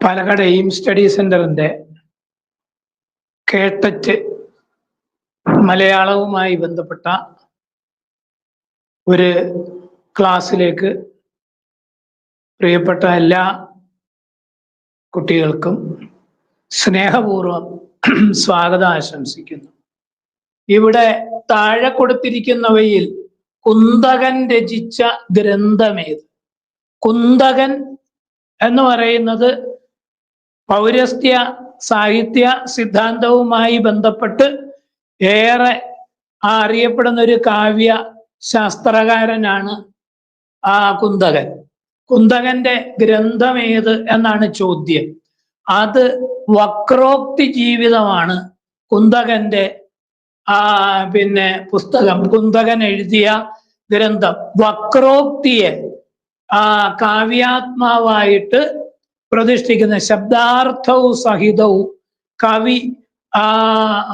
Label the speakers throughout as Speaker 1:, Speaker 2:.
Speaker 1: Palakkad aim study സെന്ററിന്റെ കേട്ടറ്റ് മലയാളവുമായി ബന്ധപ്പെട്ട ഒരു ക്ലാസ്സിലേക്ക് പ്രിയപ്പെട്ട എല്ലാ കുട്ടികൾക്കും സ്നേഹപൂർവം സ്വാഗതം ആശംസിക്കുന്നു. ഇവിടെ താഴെ കൊടുത്തിരിക്കുന്നവയിൽ കുന്തകൻ രചിച്ച ഗ്രന്ഥമേത് കുന്തകൻ എന്ന് പറയുന്നത് പൗരസ്ത്യ സാഹിത്യ സിദ്ധാന്തവുമായി ബന്ധപ്പെട്ട് ഏറെ അറിയപ്പെടുന്ന ഒരു കാവ്യ ശാസ്ത്രകാരനാണ് ആ കുന്തകൻ. കുന്തകന്റെ ഗ്രന്ഥം ഏത് എന്നാണ് ചോദ്യം. അത് വക്രോക്തി ജീവിതമാണ് കുന്തകന്റെ ആ പിന്നെ പുസ്തകം. കുന്തകൻ എഴുതിയ ഗ്രന്ഥം വക്രോക്തിയെ ആ കാവ്യാത്മാവായിട്ട് പ്രതിഷ്ഠിക്കുന്ന ശബ്ദാർത്ഥവും സഹിതവും കവി ആ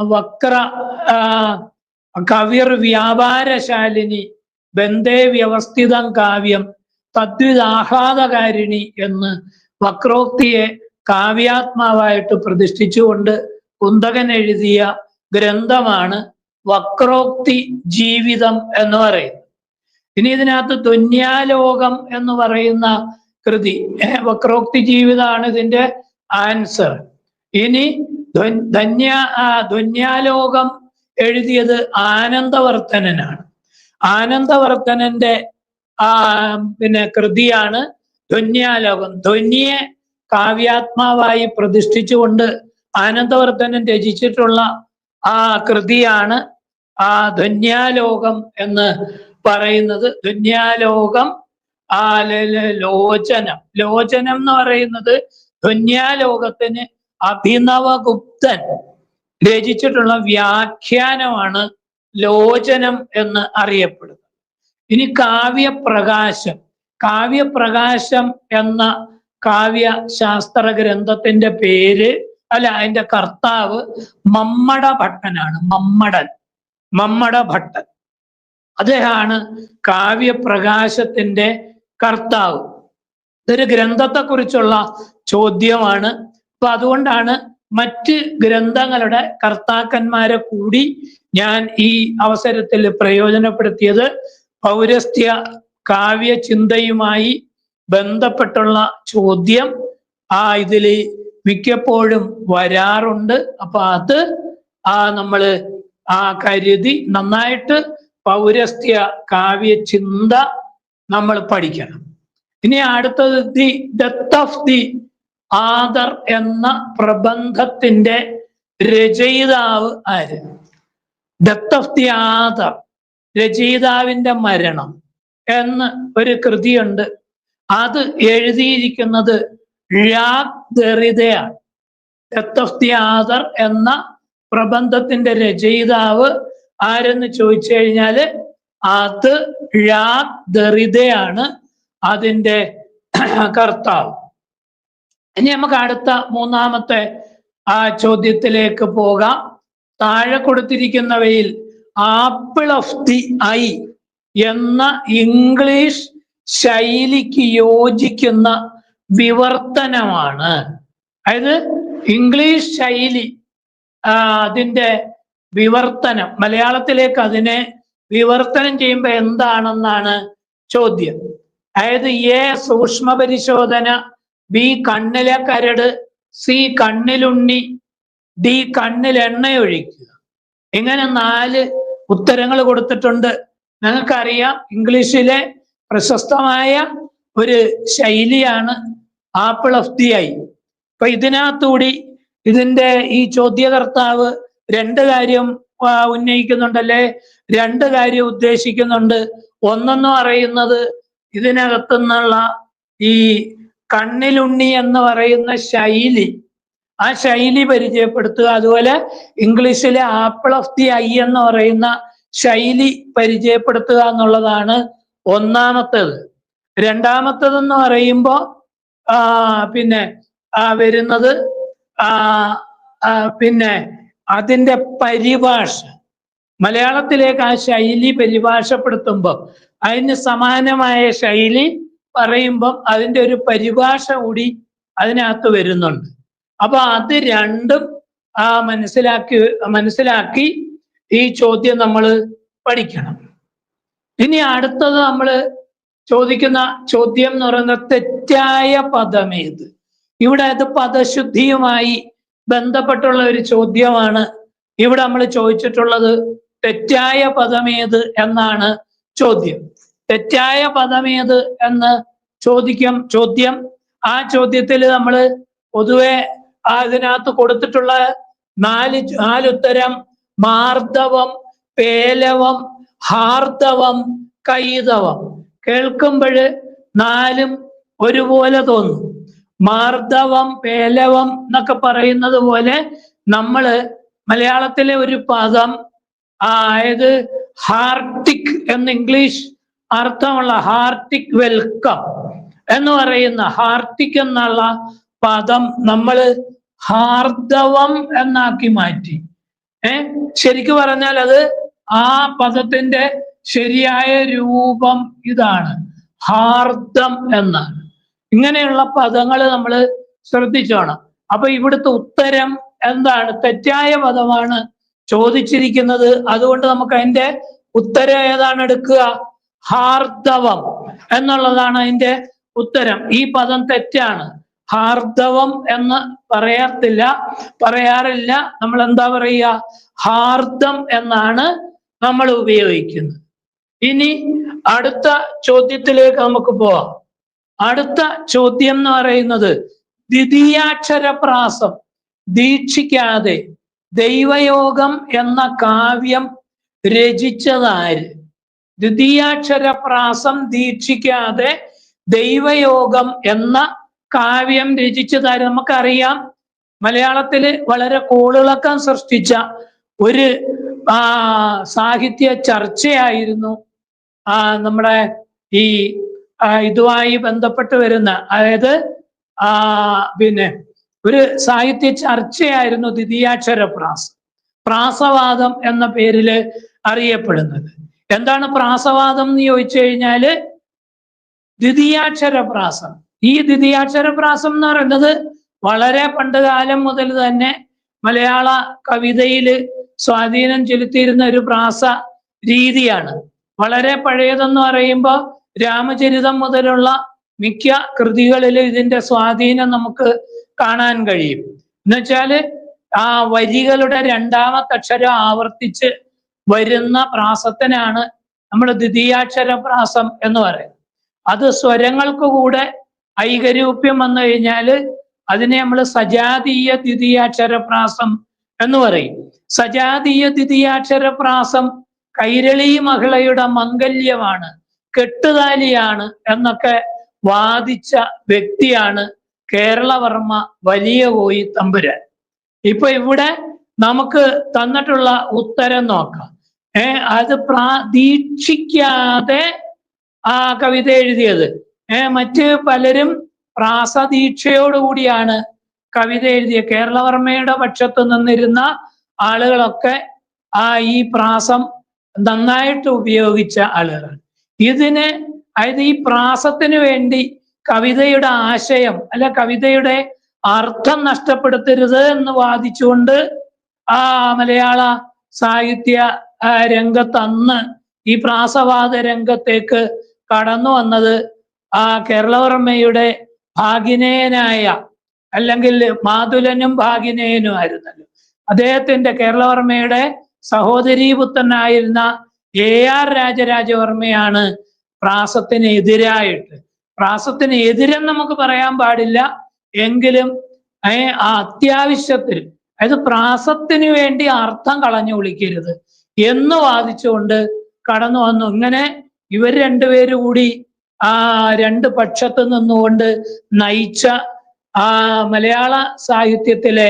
Speaker 1: വക്ര കവിർ വ്യാപാരശാലിനി ബന്ധേ വ്യവസ്ഥിതം കാവ്യം തദ്വിദാഹ്ലാദകാരിണി എന്ന് വക്രോക്തിയെ കാവ്യാത്മാവായിട്ട് പ്രതിഷ്ഠിച്ചുകൊണ്ട് കുന്തകൻ എഴുതിയ ഗ്രന്ഥമാണ് വക്രോക്തി ജീവിതം എന്ന് പറയുന്നത്. ഇനി ഇതിനകത്ത് ധന്യാലോകം എന്ന് പറയുന്ന കൃതി വക്രോക്തി ജീവിതമാണ് ഇതിന്റെ ആൻസർ. ഇനി ധന്യ ധന്യാലോകം എഴുതിയത് ആനന്ദവർത്തനനാണ് ആനന്ദവർത്തനന്റെ ആ പിന്നെ കൃതിയാണ് ധ്വന്യാലോകം ധന്യെ കാവ്യാത്മാവായി പ്രതിഷ്ഠിച്ചുകൊണ്ട് ആനന്ദവർദ്ധനൻ രചിച്ചിട്ടുള്ള ആ കൃതിയാണ് ആ ധന്യാലോകം എന്ന് പറയുന്നത്. ധന്യാലോകം ലോചനം ലോചനം എന്ന് പറയുന്നത് ധന്യാലോകത്തിന് അഭിനവഗുപ്തൻ രചിച്ചിട്ടുള്ള വ്യാഖ്യാനമാണ് ലോചനം എന്ന് അറിയപ്പെടുന്നത്. ഇനി കാവ്യപ്രകാശം. കാവ്യപ്രകാശം എന്ന കാവ്യ ശാസ്ത്ര ഗ്രന്ഥത്തിന്റെ പേര് അല്ല അതിന്റെ കർത്താവ് മമ്മട ഭട്ടനാണ് മമ്മടൻ. മമ്മട ഭട്ടൻ അദ്ദേഹമാണ് കാവ്യപ്രകാശത്തിന്റെ കർത്താവ്. ഇതൊരു ഗ്രന്ഥത്തെക്കുറിച്ചുള്ള ചോദ്യമാണ്. അപ്പൊ അതുകൊണ്ടാണ് മറ്റ് ഗ്രന്ഥങ്ങളുടെ കർത്താക്കന്മാരെ കൂടി ഞാൻ ഈ അവസരത്തിൽ പ്രയോജനപ്പെടുത്തിയത്. പൗരസ്ത്യ കാവ്യ ചിന്തയുമായി ബന്ധപ്പെട്ടുള്ള ചോദ്യം. ആ ഇതിൽ മിക്കപ്പോഴും വരാറുണ്ട്. അപ്പൊ അത് ആ നമ്മൾ ആ കരുതി നന്നായിട്ട് പൗരസ്ത്യ കാവ്യ ചിന്ത നമ്മൾ പഠിക്കണം. ഇനി അടുത്തത് the death of the author എന്ന പ്രബന്ധത്തിന്റെ രചയിതാവ് ആര്? ഡെത്ത് ഓഫ് ദി ആദർ രചയിതാവിന്റെ മരണം എന്ന് ഒരു കൃതിയുണ്ട്. അത് എഴുതിയിരിക്കുന്നത് ദെറിതയാണ് ഡെത്ത് ഓഫ് ദി ആദർ എന്ന പ്രബന്ധത്തിന്റെ രചയിതാവ് ആരെന്ന് ചോദിച്ചു കഴിഞ്ഞാൽ അത് ഴാദറിതയാണ് അതിന്റെ കർത്താവ്. ഇനി നമുക്ക് അടുത്ത മൂന്നാമത്തെ ആ ചോദ്യത്തിലേക്ക് പോകാം. താഴെ കൊടുത്തിരിക്കുന്നവയിൽ ആപ്പിൾ ഓഫ് ദി ഐ എന്ന ഇംഗ്ലീഷ് ശൈലിക്ക് യോജിക്കുന്ന വിവർത്തനമാണ്. അതായത് ഇംഗ്ലീഷ് ശൈലി അതിന്റെ വിവർത്തനം മലയാളത്തിലേക്ക് അതിനെ വിവർത്തനം ചെയ്യുമ്പോൾ എന്താണെന്നാണ് ചോദ്യം. അതായത് എ സൂക്ഷ്മ പരിശോധന ബി കണ്ണിലെ കരട് സി കണ്ണിലുണ്ണി ഡി കണ്ണിൽ എണ്ണയൊഴിക്കുക. ഇങ്ങനെ നാല് ഉത്തരങ്ങൾ കൊടുത്തിട്ടുണ്ട്. നിങ്ങൾക്കറിയാം ഇംഗ്ലീഷിലെ പ്രശസ്തമായ ഒരു ശൈലിയാണ് ആപ്പിൾ ഓഫ് ദി ഐ. അപ്പൊ ഇതിനകത്തുകൂടി ഇതിന്റെ ഈ ചോദ്യകർത്താവ് രണ്ട് കാര്യം ഉന്നയിക്കുന്നുണ്ടല്ലേ? രണ്ട് കാര്യം ഉദ്ദേശിക്കുന്നുണ്ട്. ഒന്നെന്ന് പറയുന്നത് ഇതിനകത്തുനിന്നുള്ള ഈ കണ്ണിലുണ്ണി എന്ന് പറയുന്ന ശൈലി ആ ശൈലി പരിചയപ്പെടുത്തുക. അതുപോലെ ഇംഗ്ലീഷിലെ ആപ്പിൾ ഓഫ് ദി ഐ എന്ന് പറയുന്ന ശൈലി പരിചയപ്പെടുത്തുക എന്നുള്ളതാണ് ഒന്നാമത്തേത്. രണ്ടാമത്തേതെന്ന് പറയുമ്പോൾ പിന്നെ ആ വരുന്നത് പിന്നെ അതിന്റെ പരിഭാഷ. മലയാളത്തിലേക്ക് ആ ശൈലി പരിഭാഷപ്പെടുത്തുമ്പോൾ അതിന് സമാനമായ ശൈലി പറയുമ്പം അതിന്റെ ഒരു പരിഭാഷ കൂടി അതിനകത്ത് വരുന്നുണ്ട്. അപ്പൊ അത് രണ്ടും ആ മനസ്സിലാക്കി മനസ്സിലാക്കി ഈ ചോദ്യം നമ്മൾ പഠിക്കണം. ഇനി അടുത്തത് നമ്മൾ ചോദിക്കുന്ന ചോദ്യം എന്ന് പറയുന്നത് തെറ്റായ പദമേത്. ഇവിടെ അത് പദശുദ്ധിയുമായി ബന്ധപ്പെട്ടുള്ള ഒരു ചോദ്യമാണ് ഇവിടെ നമ്മൾ ചോദിച്ചിട്ടുള്ളത് തെറ്റായ പദമേത് എന്നാണ് ചോദ്യം. തെറ്റായ പദമേത് എന്ന് ചോദിക്കും ചോദ്യം. ആ ചോദ്യത്തിൽ നമ്മൾ പൊതുവെ അതിനകത്ത് കൊടുത്തിട്ടുള്ള നാല് നാലുത്തരം മാർദ്ദവം പേലവം ഹാർദവം കൈതവം. കേൾക്കുമ്പോൾ നാലും ഒരുപോലെ തോന്നും. മാർദ്ദവം പേലവം എന്നൊക്കെ പറയുന്നത് പോലെ നമ്മൾ മലയാളത്തിലെ ഒരു പദം അതായത് ഹാർട്ടിക് എന്ന് ഇംഗ്ലീഷ് അർത്ഥമുള്ള ഹാർട്ടിക് വെൽക്കം എന്ന് പറയുന്ന ഹാർട്ടിക് എന്നുള്ള പദം നമ്മൾ ഹാർദവം എന്നാക്കി മാറ്റി. ഏ? ശരിക്കു പറഞ്ഞാൽ അത് ആ പദത്തിന്റെ ശരിയായ രൂപം ഇതാണ്. ഹാർദം എന്നാണ്. ഇങ്ങനെയുള്ള പദങ്ങൾ നമ്മൾ ശ്രദ്ധിച്ചോണം. അപ്പൊ ഇവിടുത്തെ ഉത്തരം എന്താണ്? തെറ്റായ പദമാണ് ചോദിച്ചിരിക്കുന്നത്. അതുകൊണ്ട് നമുക്ക് അതിന്റെ ഉത്തരം ഏതാണ് എടുക്കുക? ഹാർദവം എന്നുള്ളതാണ് അതിന്റെ ഉത്തരം. ഈ പദം തെറ്റാണ്. ഹാർദവം എന്ന് പറയത്തില്ല. പറയാറില്ല. നമ്മൾ എന്താ പറയുക? ഹാർദം എന്നാണ് നമ്മൾ ഉപയോഗിക്കുന്നത്. ഇനി അടുത്ത ചോദ്യത്തിലേക്ക് നമുക്ക് പോവാം. അടുത്ത ചോദ്യം എന്ന് പറയുന്നത് ദ്വിതീയാക്ഷരപ്രാസം ദീക്ഷിക്കാതെ ദൈവയോഗം എന്ന കാവ്യം രചിച്ചതാര്? ദ്വിതീയാക്ഷരപ്രാസം ദീക്ഷിക്കാതെ ദൈവയോഗം എന്ന കാവ്യം രചിച്ചതാര്? നമുക്കറിയാം. മലയാളത്തിൽ വളരെ കോളിളക്കം സൃഷ്ടിച്ച ഒരു സാഹിത്യ ചർച്ചയായിരുന്നു. നമ്മുടെ ഈ ഇതുമായി ബന്ധപ്പെട്ട് വരുന്ന അതായത് ആ പിന്നെ ഒരു സാഹിത്യ ചർച്ചയായിരുന്നു ദ്വിതീയാക്ഷര പ്രാസം. പ്രാസവാദം എന്ന പേരിൽ അറിയപ്പെടുന്നത്. എന്താണ് പ്രാസവാദം എന്ന് ചോദിച്ചു കഴിഞ്ഞാൽ ദ്വിതീയാക്ഷര പ്രാസം. ഈ ദ്വിതീയാക്ഷര പ്രാസം എന്ന് പറയുന്നത് വളരെ പണ്ട് കാലം മുതൽ തന്നെ മലയാള കവിതയിൽ സ്വാധീനം ചെലുത്തിയിരുന്ന ഒരു പ്രാസ രീതിയാണ്. വളരെ പഴയതെന്ന് പറയുമ്പോൾ രാമചരിതം മുതലുള്ള മിക്ക കൃതികളിലും ഇതിന്റെ സ്വാധീനം നമുക്ക് കാണാൻ കഴിയും. എന്നുവെച്ചാൽ ആ വരികളുടെ രണ്ടാമത്തെ അക്ഷരം ആവർത്തിച്ച് വരുന്ന പ്രാസത്തിനാണ് നമ്മൾ ദ്വിതീയാക്ഷര പ്രാസം എന്ന് പറയുന്നത്. അത് സ്വരങ്ങൾക്ക് കൂടെ ഐകരൂപ്യം വന്നു കഴിഞ്ഞാൽ അതിനെ നമ്മൾ സജാതീയ ദ്വിതീയാക്ഷര പ്രാസം എന്ന് പറയും. സജാതീയ ദ്വിതീയാക്ഷര പ്രാസം കൈരളി മഹിളയുടെ മംഗല്യമാണ്. കെട്ടുതാലിയാണ് എന്നൊക്കെ വാദിച്ച വ്യക്തിയാണ് കേരളവർമ്മ വലിയ കോയി തമ്പുരാൻ. ഇപ്പൊ ഇവിടെ നമുക്ക് തന്നിട്ടുള്ള ഉത്തരം നോക്കാം. ഏ അത് പ്രാ ദീക്ഷിക്കാതെ ആ കവിത എഴുതിയത്. ഏ മറ്റ് പലരും പ്രാസദീക്ഷയോടുകൂടിയാണ് കവിത എഴുതിയ. കേരളവർമ്മയുടെ പക്ഷത്ത് നിന്നിരുന്ന ആളുകളൊക്കെ ആ ഈ പ്രാസം നന്നായിട്ട് ഉപയോഗിച്ച ആളുകളാണ്. ഇതിന് അതായത് ഈ പ്രാസത്തിന് വേണ്ടി കവിതയുടെ ആശയം അല്ല കവിതയുടെ അർത്ഥം നഷ്ടപ്പെടുത്തരുത് എന്ന് വാദിച്ചുകൊണ്ട് ആ മലയാള സാഹിത്യ രംഗത്ത് അന്ന് ഈ പ്രാസവാദ രംഗത്തേക്ക് കടന്നു വന്നത് ആ കേരളവർമ്മയുടെ ഭാഗിനേയനായ അല്ലെങ്കിൽ മാതുലനും ഭാഗിനേയനും ആയിരുന്നല്ലോ അദ്ദേഹത്തിന്റെ കേരളവർമ്മയുടെ സഹോദരീപുത്രനായിരുന്ന എ ആർ രാജരാജവർമ്മയാണ് പ്രാസത്തിനെതിരായിട്ട് പ്രാസത്തിന് നമുക്ക് പറയാൻ പാടില്ല. എങ്കിലും ആ അത്യാവശ്യത്തിൽ അതായത് പ്രാസത്തിന് വേണ്ടി അർത്ഥം കളഞ്ഞു വിളിക്കരുത് എന്ന് വാദിച്ചുകൊണ്ട് കടന്നു വന്നു. ഇങ്ങനെ ഇവർ രണ്ടുപേരും കൂടി ആ രണ്ട് പക്ഷത്ത് നിന്നുകൊണ്ട് നയിച്ച ആ മലയാള സാഹിത്യത്തിലെ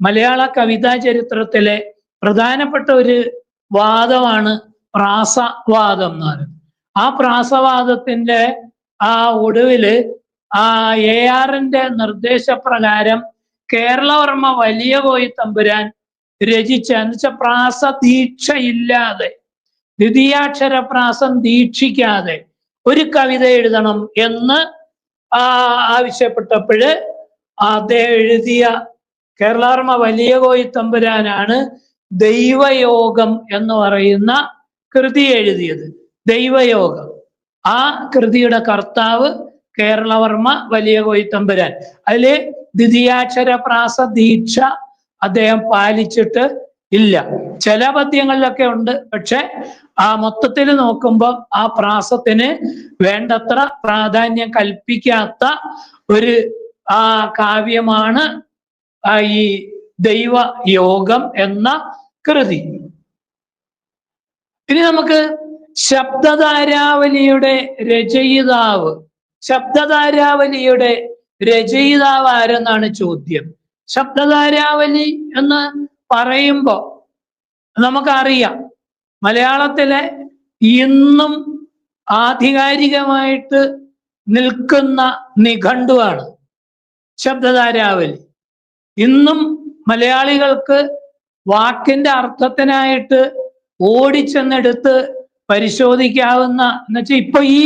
Speaker 1: മലയാള കവിതാ ചരിത്രത്തിലെ പ്രധാനപ്പെട്ട ഒരു വാദമാണ് പ്രാസവാദം എന്ന് പറയുന്നത്. ആ പ്രാസവാദത്തിന്റെ ആ ഒടുവിൽ ആ എ ആറിന്റെ നിർദ്ദേശപ്രകാരം കേരളവർമ്മ വലിയ കോയി തമ്പുരാൻ രചിച്ച എന്നുവെച്ചാൽ പ്രാസ ദീക്ഷയില്ലാതെ ദ്വിതീയാക്ഷര പ്രാസം ദീക്ഷിക്കാതെ ഒരു കവിത എഴുതണം എന്ന് ആ ആവശ്യപ്പെട്ടപ്പോഴ് അദ്ദേഹം എഴുതിയ കേരളാർമ്മ വലിയ കോയിത്തമ്പുരാനാണ് ദൈവയോഗം എന്ന് പറയുന്ന കൃതി എഴുതിയത്. ദൈവയോഗം. ആ കൃതിയുടെ കർത്താവ് കേരളവർമ്മ വലിയ കോയിത്തമ്പുരാൻ. അതിൽ ദ്വിതീയാക്ഷര പ്രാസ ദീക്ഷ അദ്ദേഹം പാലിച്ചിട്ട് ഇല്ല. ചില പദ്യങ്ങളിലൊക്കെ ഉണ്ട്. പക്ഷെ ആ മൊത്തത്തിൽ നോക്കുമ്പോൾ ആ പ്രാസത്തിന് വേണ്ടത്ര പ്രാധാന്യം കൽപ്പിക്കാത്ത ഒരു ആ കാവ്യമാണ് ഈ ദൈവ യോഗം എന്ന കൃതി. ഇനി നമുക്ക് ശബ്ദധാരാവലിയുടെ രചയിതാവ് ശബ്ദധാരാവലിയുടെ രചയിതാവ് ആരെന്നാണ് ചോദ്യം. ശബ്ദധാരാവലി എന്ന് പറയുമ്പോൾ നമുക്കറിയാം മലയാളത്തിലെ ഇന്നും ആധികാരികമായിട്ട് നിൽക്കുന്ന നിഘണ്ടുവാണ് ശബ്ദധാരാവലി. ഇന്നും മലയാളികൾക്ക് വാക്കിന്റെ അർത്ഥത്തിനായിട്ട് ഓടിച്ചെന്നെടുത്ത് പരിശോധിക്കാവുന്ന എന്ന് വെച്ചാൽ ഇപ്പൊ ഈ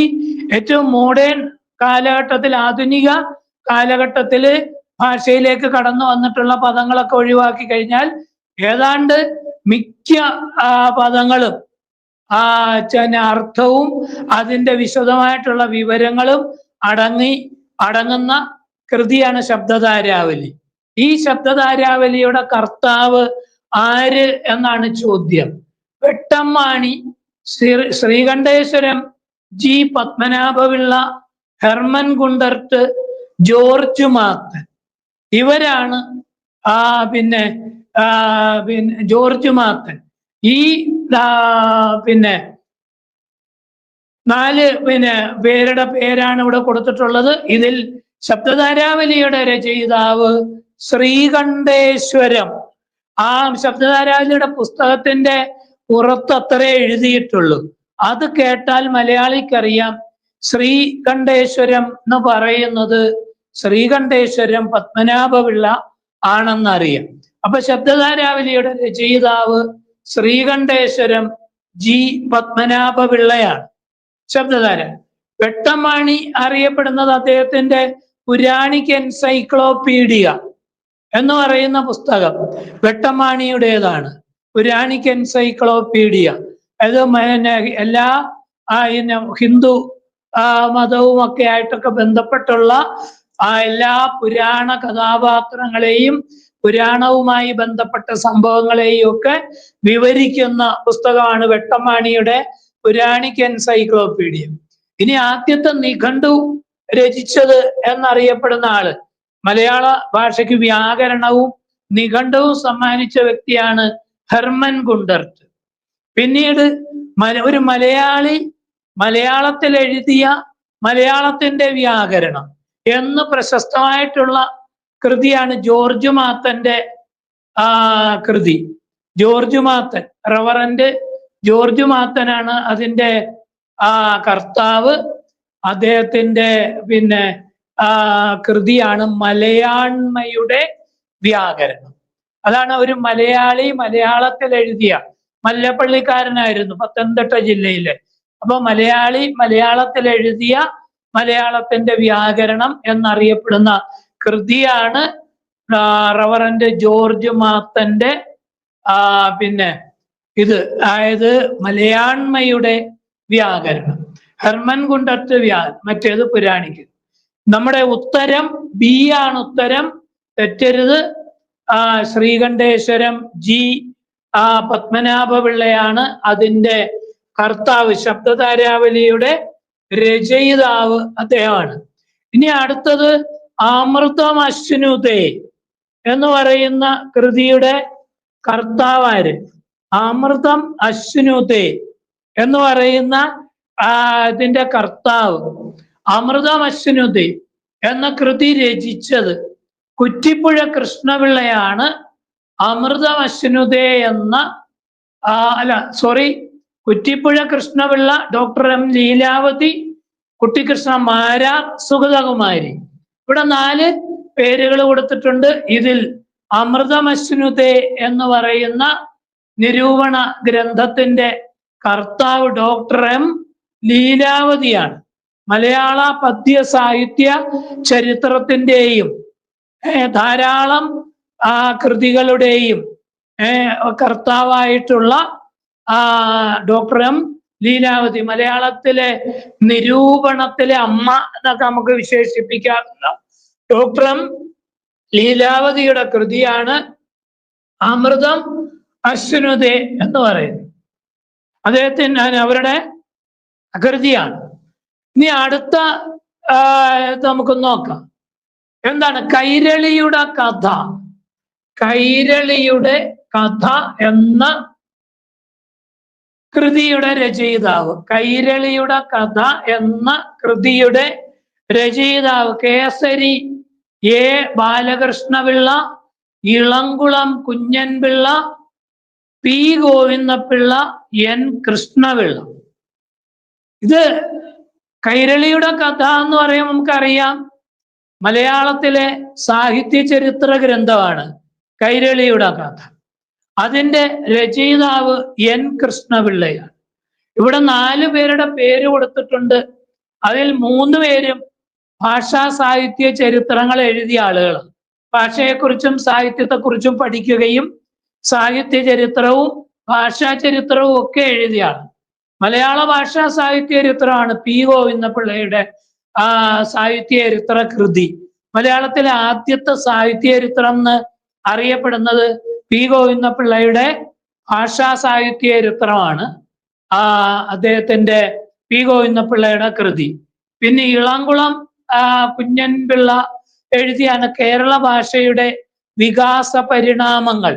Speaker 1: ഏറ്റവും മോഡേൺ കാലഘട്ടത്തിൽ ആധുനിക കാലഘട്ടത്തിൽ ഭാഷയിലേക്ക് കടന്നു വന്നിട്ടുള്ള പദങ്ങളൊക്കെ ഒഴിവാക്കി കഴിഞ്ഞാൽ ഏതാണ്ട് മിക്ക പദങ്ങളും ആ അർത്ഥവും അതിന്റെ വിശദമായിട്ടുള്ള വിവരങ്ങളും അടങ്ങി അടങ്ങുന്ന കൃതിയാണ് ശബ്ദധാരാവലി. ഈ ശബ്ദധാരാവലിയുടെ കർത്താവ് ആര് എന്നാണ് ചോദ്യം. Vettammani Shri Sreekanteswaram G. Padmanabhapillai Hermann Gundert George Mathan ഇവരാണ് ആ പിന്നെ പിന്നെ ജോർജ് മാത്തൻ ഈ പിന്നെ നാല് പിന്നെ പേരുടെ പേരാണ് ഇവിടെ കൊടുത്തിട്ടുള്ളത്. ഇതിൽ ശബ്ദധാരാവലിയുടെ രചയിതാവ് ശ്രീകണ്ഠേശ്വരം. ആ ശബ്ദധാരാവലിയുടെ പുസ്തകത്തിന്റെ പുറത്ത് അത്രേ എഴുതിയിട്ടുള്ളൂ. അത് കേട്ടാൽ മലയാളിക്കറിയാം. ശ്രീകണ്ഠേശ്വരം എന്ന് പറയുന്നത് ശ്രീകണ്ഠേശ്വരം പത്മനാഭപിള്ള ആണെന്നറിയാം. അപ്പൊ ശബ്ദധാരാവലിയുടെ രചയിതാവ് ശ്രീകണ്ഠേശ്വരം ജി പത്മനാഭപിള്ളയാണ്. ശബ്ദധാര. വെട്ടമാണി അറിയപ്പെടുന്നത് അദ്ദേഹത്തിന്റെ പുരാണിക് എൻസൈക്ലോപീഡിയ എന്ന് പറയുന്ന പുസ്തകം വെട്ടമാണിയുടേതാണ് പുരാണിക് എൻസൈക്ലോപീഡിയ. അത് എല്ലാ പിന്നെ ഹിന്ദു ആ മതവും ഒക്കെ ആയിട്ടൊക്കെ ബന്ധപ്പെട്ടുള്ള ആ എല്ലാ പുരാണ കഥാപാത്രങ്ങളെയും പുരാണവുമായി ബന്ധപ്പെട്ട സംഭവങ്ങളെയും ഒക്കെ വിവരിക്കുന്ന പുസ്തകമാണ് വെട്ടമാണിയുടെ പുരാണിക് എൻസൈക്ലോപീഡിയ. ഇനി ആദ്യത്തെ നിഘണ്ടു രചിച്ചത് എന്നറിയപ്പെടുന്ന ആൾ. മലയാള ഭാഷയ്ക്ക് വ്യാകരണവും നിഘണ്ടവും സമ്മാനിച്ച വ്യക്തിയാണ് ഹെർമൻ ഗുണ്ടർട്ട്. പിന്നീട് ഒരു മലയാളി മലയാളത്തിൽ എഴുതിയ മലയാളത്തിന്റെ വ്യാകരണം എന്ന് പ്രശസ്തമായിട്ടുള്ള കൃതിയാണ് ജോർജ് മാത്തന്റെ ആ കൃതി. ജോർജ് മാത്തൻ റവറന്റ് ജോർജ് മാത്തനാണ് അതിന്റെ ആ കർത്താവ്. അദ്ദേഹത്തിന്റെ പിന്നെ ആ കൃതിയാണ് മലയാണ്മയുടെ വ്യാകരണം. അതാണ് ഒരു മലയാളി മലയാളത്തിൽ എഴുതിയ മല്ലപ്പള്ളിക്കാരനായിരുന്നു പത്തനംതിട്ട ജില്ലയിലെ. അപ്പൊ മലയാളി മലയാളത്തിൽ എഴുതിയ മലയാളത്തിന്റെ വ്യാകരണം എന്നറിയപ്പെടുന്ന കൃതിയാണ് റവറന്റ് ജോർജ് മാത്തന്റെ ആ പിന്നെ ഇത് അതായത് മലയാണ്മയുടെ വ്യാകരണം. ഹെർമൻ കുണ്ടത്ത് വ്യാ മറ്റേത് പുരാണിക്ക്. നമ്മുടെ ഉത്തരം ബി ആണ് ഉത്തരം തെറ്റരുത് ശ്രീകണ്ഠേശ്വരം ജി ആ പത്മനാഭപിള്ളയാണ് അതിന്റെ കർത്താവ് ശബ്ദതാരാവലിയുടെ രചയിതാവ് അദ്ദേഹമാണ്. ഇനി അടുത്തത് അമൃതം അശ്വനുതേ എന്ന് പറയുന്ന കൃതിയുടെ കർത്താവാര്. അമൃതം അശ്വനുതേ എന്ന് പറയുന്ന ആ ഇതിന്റെ കർത്താവ് അമൃതം അശ്വനുതേ എന്ന കൃതി രചിച്ചത് കുറ്റിപ്പുഴ കൃഷ്ണപിള്ളയാണ് അമൃത അശ്വനുദേ എന്ന അല്ല sorry Kuttipuzha Krishnapillai doctor M Leelavathi Kuttikrishna Marar Sugathakumari. ഇവിടെ നാല് പേരുകൾ കൊടുത്തിട്ടുണ്ട്. ഇതിൽ അമൃതമശ്നുതേ എന്ന് പറയുന്ന നിരൂപണ ഗ്രന്ഥത്തിന്റെ കർത്താവ് ഡോക്ടർ എം ലീലാവതിയാണ്. മലയാള പദ്യ സാഹിത്യ ചരിത്രത്തിന്റെയും ഏ, ധാരാളം ആ കൃതികളുടെയും കർത്താവായിട്ടുള്ള ആ ഡോക്ടർ എം ലീലാവതി. മലയാളത്തിലെ നിരൂപണത്തിലെ അമ്മ എന്നൊക്കെ നമുക്ക് വിശേഷിപ്പിക്കാറുണ്ട്. ഡോക്ടർ എം ലീലാവതിയുടെ കൃതിയാണ് അമൃതം അശ്വനുദേ എന്ന് പറയുന്നത്. അദ്ദേഹത്തിന് അവരുടെ കൃതിയാണ്. ഇനി അടുത്ത നമുക്ക് നോക്കാം. എന്താണ്? കൈരളിയുടെ കഥ. കൈരളിയുടെ കഥ എന്ന കൃതിയുടെ രചയിതാവ്. കൈരളിയുടെ കഥ എന്ന കൃതിയുടെ രചയിതാവ് Kesari A. Balakrishnapillai Elamkulam Kunjanpillai P. Govindapillai N. Krishnapillai. ഇത് കൈരളിയുടെ കഥ എന്ന് പറയുമ്പോൾ നമുക്കറിയാം. മലയാളത്തിലെ സാഹിത്യ ചരിത്ര ഗ്രന്ഥമാണ് കൈരളിയുടെ കഥ. അതിന്റെ രചയിതാവ് എൻ കൃഷ്ണപിള്ളയാണ്. ഇവിടെ നാല് പേരുടെ പേര് കൊടുത്തിട്ടുണ്ട്. അതിൽ മൂന്ന് പേരും ഭാഷാ സാഹിത്യ ചരിത്രങ്ങൾ എഴുതിയ ആളുകളാണ്. ഭാഷയെക്കുറിച്ചും സാഹിത്യത്തെക്കുറിച്ചും പഠിക്കുകയും സാഹിത്യ ചരിത്രവും ഭാഷാ ചരിത്രവും ഒക്കെ എഴുതിയാണ് മലയാള ഭാഷാ സാഹിത്യ ചരിത്രമാണ് പി ഗോവിന്ദപിള്ളയുടെ ആ സാഹിത്യചരിത്ര കൃതി. മലയാളത്തിലെ ആദ്യത്തെ സാഹിത്യചരിത്രം എന്ന് അറിയപ്പെടുന്നത് പി ഗോവിന്ദപിള്ളയുടെ ഭാഷാ സാഹിത്യചരിത്രമാണ്. ആ അദ്ദേഹത്തിന്റെ പി ഗോവിന്ദപിള്ളയുടെ കൃതി. പിന്നെ ഇളംകുളം ആ കുഞ്ഞൻപിള്ള എഴുതിയാണ് കേരള ഭാഷയുടെ വികാസ പരിണാമങ്ങൾ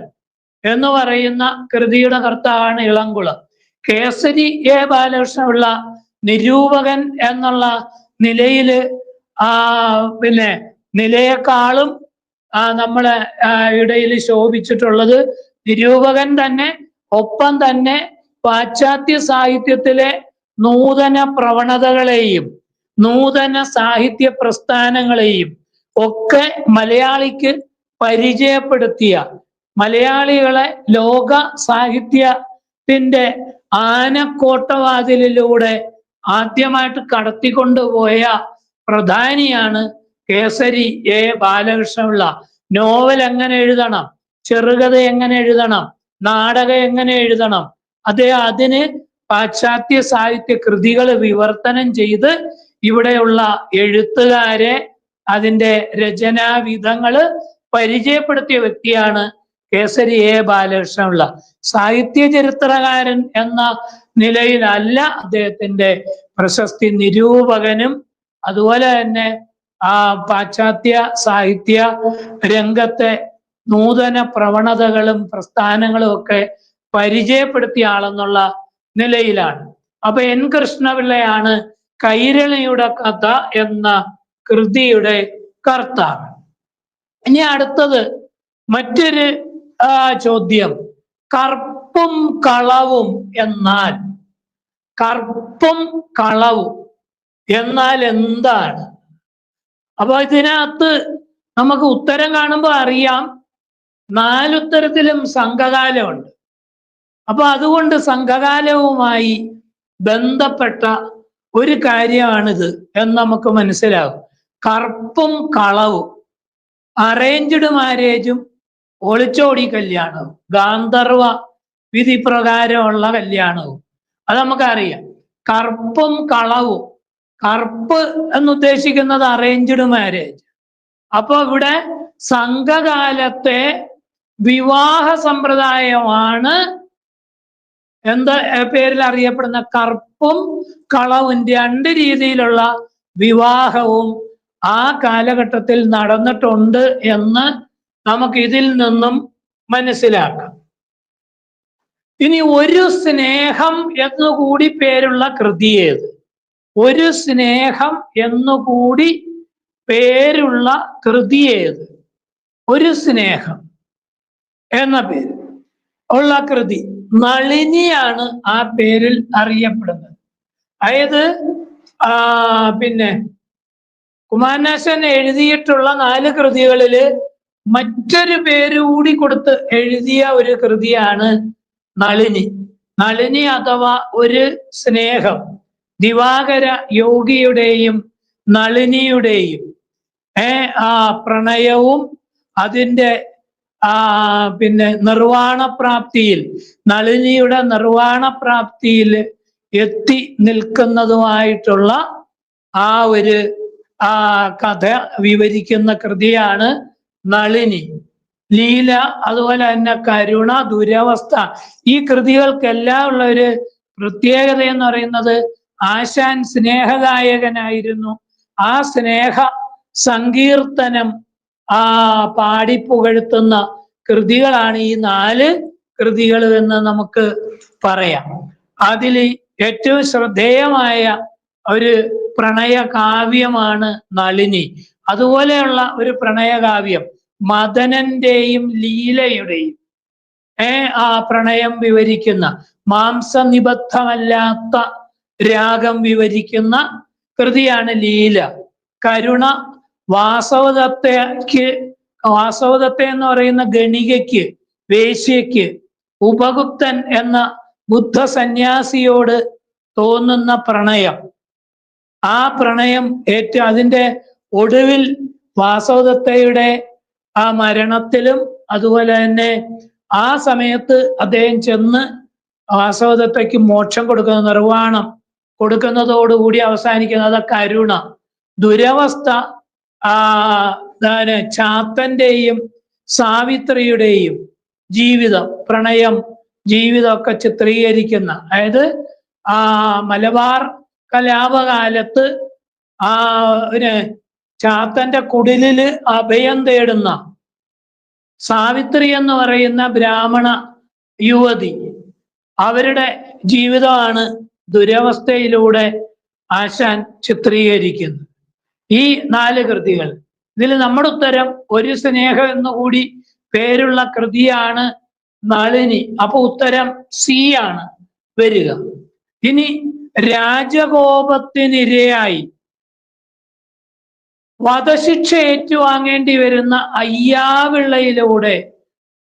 Speaker 1: എന്ന് പറയുന്ന കൃതിയുടെ കർത്താവാണ് ഇളംകുളം. കേസരി എ ബാലകൃഷ്ണപിള്ള നിരൂപകൻ എന്നുള്ള നിലയിൽ ആ പിന്നെ നിലയെക്കാളും ആ നമ്മളെ ഇടയിൽ ശോഭിച്ചിട്ടുള്ളത് നിരൂപകൻ തന്നെ ഒപ്പം തന്നെ പാശ്ചാത്യ സാഹിത്യത്തിലെ നൂതന പ്രവണതകളെയും നൂതന സാഹിത്യ പ്രസ്ഥാനങ്ങളെയും ഒക്കെ മലയാളിക്ക് പരിചയപ്പെടുത്തിയ മലയാളികളെ ലോക സാഹിത്യത്തിന്റെ ആനക്കോട്ടവാതിലിലൂടെ ആദ്യമായിട്ട് കടത്തിക്കൊണ്ടുപോയ പ്രധാനിയാണ് കേസരി എ. ബാലകൃഷ്ണപിള്ള നോവൽ എങ്ങനെ എഴുതണം? ചെറുകഥ എങ്ങനെ എഴുതണം? നാടകം എങ്ങനെ എഴുതണം? അദ്ദേഹം അതിന് പാശ്ചാത്യ സാഹിത്യ കൃതികൾ വിവർത്തനം ചെയ്ത് ഇവിടെയുള്ള എഴുത്തുകാരെ അതിന്റെ രചനാവിധങ്ങൾ പരിചയപ്പെടുത്തിയ വ്യക്തിയാണ് കേസരി എ. ബാലകൃഷ്ണപിള്ള സാഹിത്യ ചരിത്രകാരൻ എന്ന നിലയിലല്ല അദ്ദേഹത്തിന്റെ പ്രശസ്തി. നിരൂപകനും അതുപോലെ തന്നെ ആ പാശ്ചാത്യ സാഹിത്യ രംഗത്തെ നൂതന പ്രവണതകളും പ്രസ്ഥാനങ്ങളും ഒക്കെ പരിചയപ്പെടുത്തിയ ആളെന്നുള്ള നിലയിലാണ്. അപ്പൊ എൻ കൃഷ്ണപിള്ളയാണ് കൈരളിയുടെ കഥ എന്ന കൃതിയുടെ കർത്താവ്. ഇനി അടുത്തത് മറ്റൊരു ചോദ്യം. കർപ്പും കളവും എന്നാൽ കർപ്പും കളവും എന്നാൽ എന്താണ്? അപ്പൊ ഇതിനകത്ത് നമുക്ക് ഉത്തരം കാണുമ്പോൾ അറിയാം നാലുത്തരത്തിലും സംഘകാലമുണ്ട്. അപ്പൊ അതുകൊണ്ട് സംഘകാലവുമായി ബന്ധപ്പെട്ട ഒരു കാര്യമാണിത് എന്ന് നമുക്ക് മനസ്സിലാകും. കറുപ്പും കളവും അറേഞ്ച്ഡ് മാരേജും ഒളിച്ചോടി കല്യാണവും. ഗാന്ധർവ വിധി പ്രകാരമുള്ള കല്യാണവും. അത് നമുക്കറിയാം. കറുപ്പും കളവും. കറുപ്പ് എന്നുദ്ദേശിക്കുന്നത് അറേഞ്ച്ഡ് മാരേജ് അപ്പൊ ഇവിടെ സംഘകാലത്തെ വിവാഹ സമ്പ്രദായമാണ് എന്താ പേരിൽ അറിയപ്പെടുന്ന കറുപ്പും കളവും രണ്ട് രീതിയിലുള്ള വിവാഹവും ആ കാലഘട്ടത്തിൽ നടന്നിട്ടുണ്ട് എന്ന് നമുക്ക് ഇതിൽ നിന്നും മനസ്സിലാക്കാം. ഇനി ഒരു സ്നേഹം എന്നുകൂടി പേരുള്ള കൃതി ഏത്? ഒരു സ്നേഹം എന്നുകൂടി പേരുള്ള കൃതി ഏത്? ഒരു സ്നേഹം എന്ന പേര് ഉള്ള കൃതി. നളിനിയാണ് ആ പേരിൽ അറിയപ്പെടുന്നത്. അതായത് പിന്നെ കുമാരനാശൻ എഴുതിയിട്ടുള്ള നാല് കൃതികളിൽ മറ്റൊരു പേര് കൂടി കൊടുത്ത് എഴുതിയ ഒരു കൃതിയാണ് നളിനി. നളിനി അഥവാ ഒരു സ്നേഹം. ദിവാകര യോഗിയുടെയും നളിനിയുടെയും ഏ ആ പ്രണയവും അതിന്റെ ആ പിന്നെ നിർവാണപ്രാപ്തിയിൽ നളിനിയുടെ നിർവാണ പ്രാപ്തിയിൽ എത്തി നിൽക്കുന്നതുമായിട്ടുള്ള ആ ഒരു ആ കഥ വിവരിക്കുന്ന കൃതിയാണ് നളിനി ലീല അതുപോലെ തന്നെ കരുണ ദുരവസ്ഥ. ഈ കൃതികൾക്കെല്ലാം ഉള്ള ഒരു പ്രത്യേകത എന്ന് പറയുന്നത് ആശാൻ സ്നേഹഗായകനായിരുന്നു. ആ സ്നേഹ സങ്കീർത്തനം ആ പാടിപ്പുകഴ്ത്തുന്ന കൃതികളാണ് ഈ നാല് കൃതികൾ എന്ന് നമുക്ക് പറയാം. അതിൽ ഏറ്റവും ശ്രദ്ധേയമായ ഒരു പ്രണയ കാവ്യമാണ് നളിനി. അതുപോലെയുള്ള ഒരു പ്രണയകാവ്യം മദനന്റെയും ലീലയുടെയും. ഏ ആ പ്രണയം വിവരിക്കുന്ന മാംസനിബദ്ധമല്ലാത്ത രാഗം വിവരിക്കുന്ന കൃതിയാണ് ലീല. കരുണ വാസവദത്തയ്ക്ക് വാസവദത്ത എന്ന് പറയുന്ന ഗണികയ്ക്ക് വേശ്യയ്ക്ക് ഉപഗുപ്തൻ എന്ന ബുദ്ധ സന്യാസിയോട് തോന്നുന്ന പ്രണയം. ആ പ്രണയം ഏറ്റവും അതിന്റെ ഒടുവിൽ വാസവദത്തയുടെ ആ മരണത്തിലും അതുപോലെ തന്നെ ആ സമയത്ത് അദ്ദേഹം ചെന്ന് വാസവദത്തയ്ക്ക് മോക്ഷം കൊടുക്കുന്ന നിർവാണം കൊടുക്കുന്നതോടുകൂടി അവസാനിക്കുന്നത് കരുണ ദുരവസ്ഥ ആ ചാത്തന്റെയും സാവിത്രിയുടെയും ജീവിതം പ്രണയം ജീവിതമൊക്കെ ചിത്രീകരിക്കുന്ന. അതായത് ആ മലബാർ കലാപകാലത്ത് ആ ചാത്തന്റെ കുടിലിൽ അഭയം തേടുന്ന സാവിത്രി എന്ന് പറയുന്ന ബ്രാഹ്മണ യുവതി. അവരുടെ ജീവിതമാണ് ദുരവസ്ഥയിലൂടെ ആശാൻ ചിത്രീകരിക്കുന്നത്. ഈ നാല് കൃതികൾ. ഇതിൽ നമ്മുടെ ഉത്തരം ഒരു സ്നേഹം എന്നുകൂടി പേരുള്ള കൃതിയാണ് നളിനി. അപ്പൊ ഉത്തരം സി ആണ് വരിക. ഇനി രാജകോപത്തിനിരയായി വധശിക്ഷ ഏറ്റുവാങ്ങേണ്ടി വരുന്ന അയ്യാവിള്ളയിലൂടെ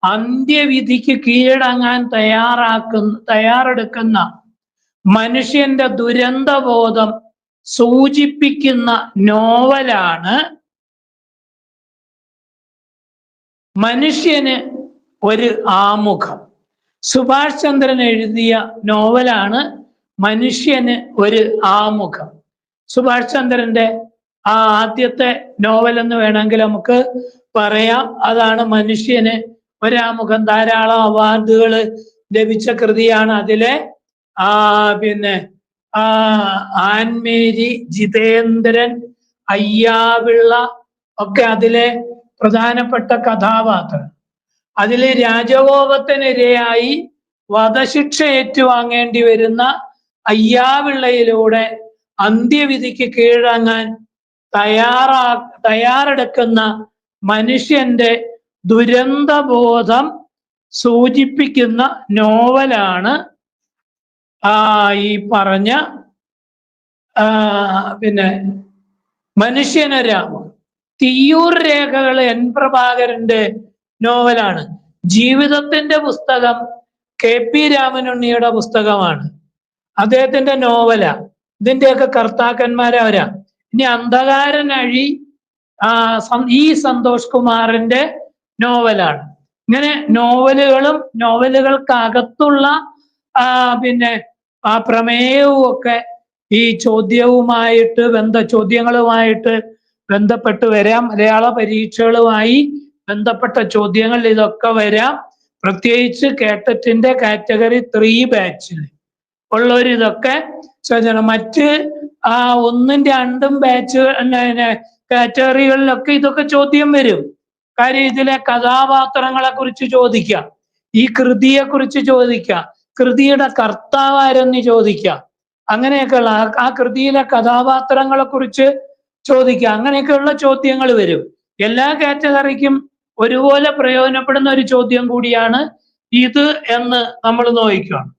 Speaker 1: അന്ത്യവിധിക്ക് കീഴടങ്ങാൻ തയ്യാറാക്കുന്ന തയ്യാറെടുക്കുന്ന മനുഷ്യന്റെ ദുരന്തബോധം സൂചിപ്പിക്കുന്ന നോവലാണ് മനുഷ്യന് ഒരു ആമുഖം. സുഭാഷ് ചന്ദ്രൻ എഴുതിയ നോവലാണ് മനുഷ്യന് ഒരു ആമുഖം. സുഭാഷ് ചന്ദ്രന്റെ ആ ആദ്യത്തെ നോവൽ എന്ന് വേണമെങ്കിൽ നമുക്ക് പറയാം. അതാണ് മനുഷ്യന് ഒരാമുഖം. ധാരാളം അവാർഡുകൾ ലഭിച്ച കൃതിയാണ് അതിലെ ആ പിന്നെ ആ ആൻമേരി ജിതേന്ദ്രൻ അയ്യാവിള്ള ഒക്കെ അതിലെ പ്രധാനപ്പെട്ട കഥാപാത്രം. അതിലെ രാജകോപത്തിനിരയായി വധശിക്ഷ ഏറ്റുവാങ്ങേണ്ടി വരുന്ന അയ്യാവിള്ളയിലൂടെ അന്ത്യവിധിക്ക് കീഴടങ്ങാൻ തയ്യാറാ തയ്യാറെടുക്കുന്ന മനുഷ്യന്റെ ദുരന്തബോധം സൂചിപ്പിക്കുന്ന നോവലാണ് ആ ഈ പറഞ്ഞ പിന്നെ പിന്നെ മനുഷ്യനരാമം തീയൂർ രേഖകൾ എൻ പ്രഭാകരന്റെ നോവലാണ്. ജീവിതത്തിന്റെ പുസ്തകം കെ പി രാമനുണ്ണിയുടെ പുസ്തകമാണ്. അദ്ദേഹത്തിന്റെ നോവല. ഇതിന്റെയൊക്കെ കർത്താക്കന്മാരവരാ ഇനി അന്ധകാരനഴി ആ ഈ സന്തോഷ് കുമാറിന്റെ നോവലാണ്. ഇങ്ങനെ നോവലുകളും നോവലുകൾക്കകത്തുള്ള ആ പിന്നെ ആ പ്രമേയവും ഒക്കെ ഈ ചോദ്യവുമായിട്ട് ബന്ധ ചോദ്യങ്ങളുമായിട്ട് ബന്ധപ്പെട്ട് വരാം. മലയാള പരീക്ഷകളുമായി ബന്ധപ്പെട്ട ചോദ്യങ്ങൾ ഇതൊക്കെ വരാം. പ്രത്യേകിച്ച് കേട്ടറ്റിന്റെ കാറ്റഗറി ത്രീ ബാച്ചിൽ ഉള്ളവർ ശ്രദ്ധിക്കണം മറ്റ് ആ ഒന്നും രണ്ടും ബാച്ച് കാറ്റഗറികളിലൊക്കെ ഇതൊക്കെ ചോദ്യം വരും. കാര്യം ഇതിലെ കഥാപാത്രങ്ങളെ കുറിച്ച് ചോദിക്കാം ഈ കൃതിയെ കുറിച്ച് ചോദിക്കാം കൃതിയുടെ കർത്താവ് ആരെന്ന് ചോദിക്കാം അങ്ങനെയൊക്കെയുള്ള ആ കൃതിയിലെ കഥാപാത്രങ്ങളെ കുറിച്ച് ചോദിക്കാം അങ്ങനെയൊക്കെയുള്ള ചോദ്യങ്ങൾ വരും. എല്ലാ കാറ്റഗറിക്കും ഒരുപോലെ പ്രയോജനപ്പെടുന്ന ഒരു ചോദ്യം കൂടിയാണ് ഇത് എന്ന് നമ്മൾ നോക്കുകയാണ്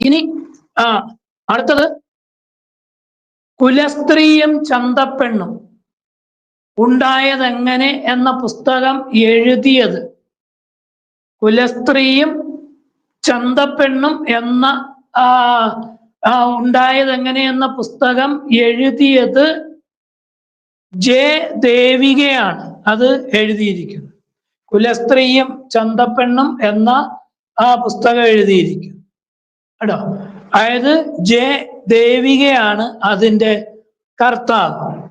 Speaker 1: ഇനി ആ അടുത്തത്. കുലസ്ത്രീയും ചന്തപ്പെണ്ണും ഉണ്ടായതെങ്ങനെ എന്ന പുസ്തകം എഴുതിയത്. കുലസ്ത്രീയും ചന്തപ്പെണ്ണും എന്ന ഉണ്ടായതെങ്ങനെ എന്ന പുസ്തകം എഴുതിയത് ജെ ദേവികയാണ്. അത് എഴുതിയിരിക്കുന്നത് കുലസ്ത്രീയും ചന്തപ്പെണ്ണും എന്ന ആ പുസ്തകം എഴുതിയിരിക്കുന്നു. കേട്ടോ? അതായത് ജെ ദേവികയാണ് അതിന്റെ കർത്താവ്.